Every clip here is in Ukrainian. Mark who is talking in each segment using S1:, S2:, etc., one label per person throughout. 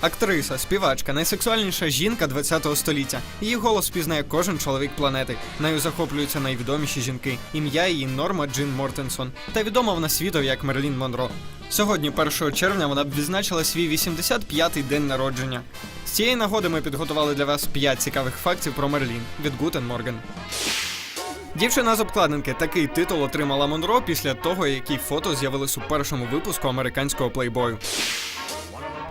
S1: Актриса, співачка, найсексуальніша жінка ХХ століття. Її голос впізнає кожен чоловік планети. Нею захоплюються найвідоміші жінки. Ім'я її Норма Джин Мортенсон. Та відома вона світові як Мерлін Монро. Сьогодні, 1 червня, вона б відзначила свій 85-й день народження. З цієї нагоди ми підготували для вас 5 цікавих фактів про Мерлін від Гутен Морген. Дівчина з обкладинки такий титул отримала Монро після того, як її фото з'явились у першому випуску американського плейбою.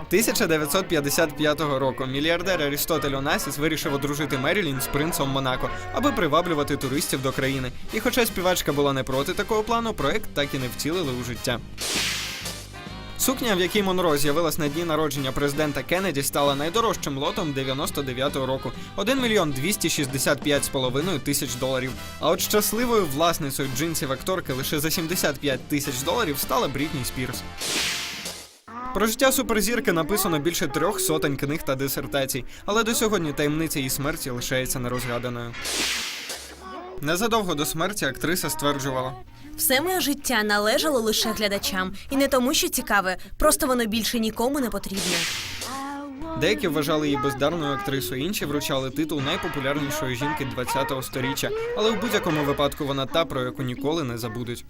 S1: 1955 року мільярдер Арістотель Онасіс вирішив одружити Мерілін з принцем Монако, аби приваблювати туристів до країни. І хоча співачка була не проти такого плану, проект так і не вцілили у життя. Сукня, в якій Монро з'явилась на дні народження президента Кеннеді, стала найдорожчим лотом 99-го року 1 мільйон 265 з половиною тисяч доларів. А от щасливою власницею джинсів акторки лише за 75 тисяч доларів стала Брітні Спірс. Про життя суперзірки написано більше трьох сотень книг та дисертацій, але до сьогодні таємниця її смерті лишається нерозгаданою. Незадовго до смерті актриса стверджувала:
S2: Все моє життя належало лише глядачам, і не тому, що цікаве, просто воно більше нікому не потрібне.
S1: Деякі вважали її бездарною актрисою, інші вручали титул найпопулярнішої жінки 20-го сторіччя. але в будь-якому випадку вона та, про яку ніколи не забудуть.